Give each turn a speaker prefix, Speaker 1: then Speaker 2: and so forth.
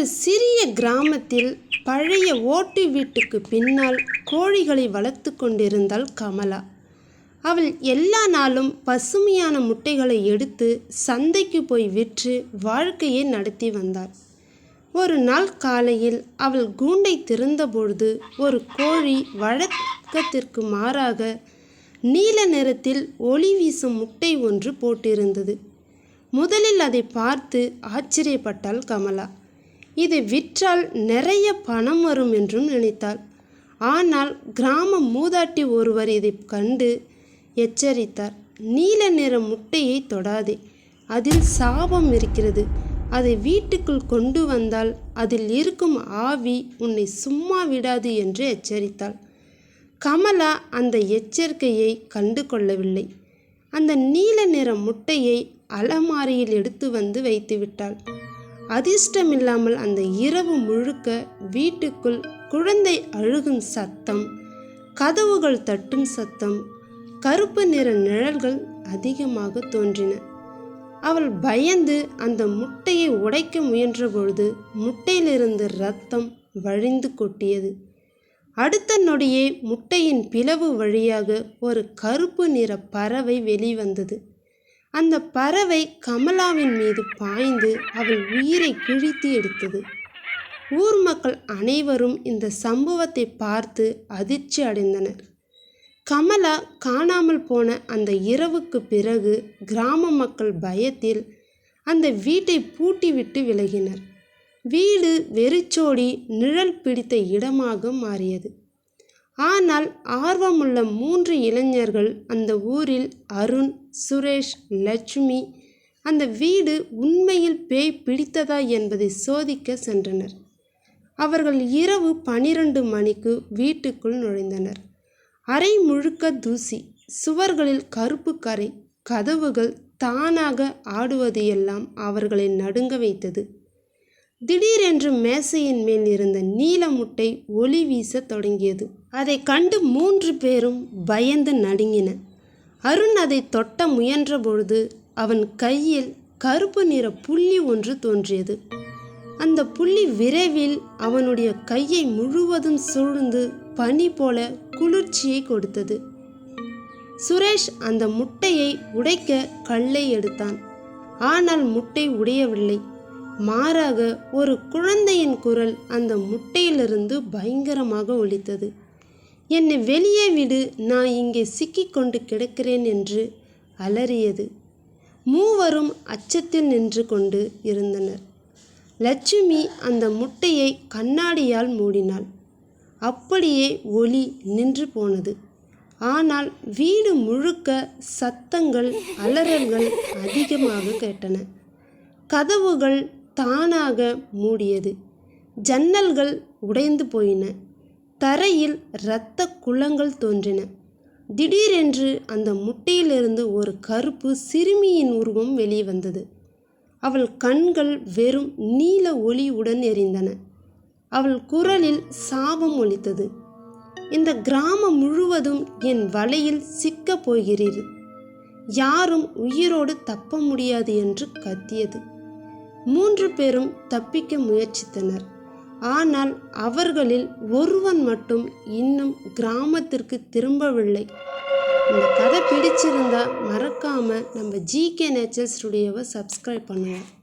Speaker 1: ஒரு சிறிய கிராமத்தில் பழைய ஓட்டு வீட்டுக்கு பின்னால் கோழிகளை வளர்த்து கொண்டிருந்தாள் கமலா. அவள் எல்லா நாளும் பசுமையான முட்டைகளை எடுத்து சந்தைக்கு போய் விற்று வாழ்க்கையை நடத்தி வந்தாள். ஒரு நாள் காலையில் அவள் கூண்டை திறந்தபொழுது ஒரு கோழி வழக்கத்திற்கு மாறாக நீல நிறத்தில் ஒளி வீசும் முட்டை ஒன்று போட்டிருந்தது. முதலில் அதை பார்த்து ஆச்சரியப்பட்டாள் கமலா. இதை விற்றால் நிறைய பணம் வரும் என்றும் நினைத்தாள். ஆனால் கிராம மூதாட்டி ஒருவர் இதை கண்டு எச்சரித்தார். நீல நிற முட்டையை தொடாதே அதில் சாபம் இருக்கிறது. அதை வீட்டுக்குள் கொண்டு வந்தால் அதில் இருக்கும் ஆவி உன்னை சும்மா விடாது என்று எச்சரித்தாள். கமலா அந்த எச்சரிக்கையை கண்டு கொள்ளவில்லை. அந்த நீல நிற முட்டையை அலமாரியில் எடுத்து வந்து வைத்து விட்டாள். அதிர்ஷ்டமில்லாமல் அந்த இரவு முழுக்க வீட்டுக்குள் குழந்தை அழுகும் சத்தம் கதவுகள் தட்டும் சத்தம் கருப்பு நிற நிழல்கள் அதிகமாக தோன்றின. அவள் பயந்து அந்த முட்டையை உடைக்க முயன்றபொழுது முட்டையிலிருந்து ரத்தம் வழிந்து கொட்டியது. அடுத்த நொடியே முட்டையின் பிளவு வழியாக ஒரு கருப்பு நிற பறவை வெளிவந்தது. அந்த பறவை கமலாவின் மீது பாய்ந்து அவள் உயிரை கிழித்து எடுத்தது. ஊர் மக்கள் அனைவரும் இந்த சம்பவத்தை பார்த்து அதிர்ச்சி அடைந்தனர். கமலா காணாமல் போன அந்த இரவுக்கு பிறகு கிராம மக்கள் பயத்தில் அந்த வீட்டை பூட்டிவிட்டு விலகினர். வீடு வெறிச்சோடி நிழல் பிடித்த இடமாக மாறியது. ஆனால் ஆர்வமுள்ள மூன்று இளைஞர்கள் அந்த ஊரில் அருண் சுரேஷ் லட்சுமி அந்த வீடு உண்மையில் பேய் பிடித்ததா என்பதை சோதிக்க சென்றனர். அவர்கள் இரவு பனிரெண்டு மணிக்கு வீட்டுக்குள் நுழைந்தனர். அறை முழுக்க தூசி சுவர்களில் கருப்பு கரை கதவுகள் தானாக ஆடுவது எல்லாம் அவர்களை நடுங்க வைத்தது. திடீரென்று மேசையின் மேல் இருந்த நீல முட்டை ஒளி வீசத் தொடங்கியது. அதை கண்டு மூன்று பேரும் பயந்து நடுங்கின. அருண் அதை தொட்ட முயன்றபொழுது அவன் கையில் கருப்பு நிற புள்ளி ஒன்று தோன்றியது. அந்த புள்ளி விரைவில் அவனுடைய கையை முழுவதும் சூழ்ந்து பனி போல குளிர்ச்சியை கொடுத்தது. சுரேஷ் அந்த முட்டையை உடைக்க கல்லை எடுத்தான். ஆனால் முட்டை உடையவில்லை. மாறாக ஒரு குழந்தையின் குரல் அந்த முட்டையிலிருந்து பயங்கரமாக ஒலித்தது. என்னை வெளியே விடு நான் இங்கே சிக்கிக்கொண்டு கிடக்கிறேன் என்று அலறியது. மூவரும் அச்சத்தில் நின்று கொண்டு இருந்தனர். லட்சுமி அந்த முட்டையை கண்ணாடியால் மூடினாள். அப்படியே ஒளி நின்று போனது. ஆனால் வீடு முழுக்க சத்தங்கள் அலறல்கள் அதிகமாக கேட்டன. கதவுகள் தானாக மூடியது. ஜன்னல்கள் உடைந்து போயின. தரையில் இரத்த குளங்கள் தோன்றின. திடீரென்று அந்த முட்டையிலிருந்து ஒரு கருப்பு சிறுமியின் உருவம் வெளிவந்தது அவள் கண்கள் வெறும் நீல ஒளியுடன் எரிந்தன. அவள் குரலில் சாபம் ஒலித்தது. இந்த கிராமம் முழுவதும் என் வலையில் சிக்கப் போகிறீர். யாரும் உயிரோடு தப்ப முடியாது என்று கத்தியது. மூன்று பேரும் தப்பிக்க முயற்சித்தனர். ஆனால் அவர்களில் ஒருவன் மட்டும் இன்னும் கிராமத்திற்கு திரும்பவில்லை. இந்த கதை பிடிச்சிருந்தா மறக்காமல் நம்ம ஜிகே நேச்சர் ஸ்டுடியோவை சப்ஸ்கிரைப் பண்ணுங்கள்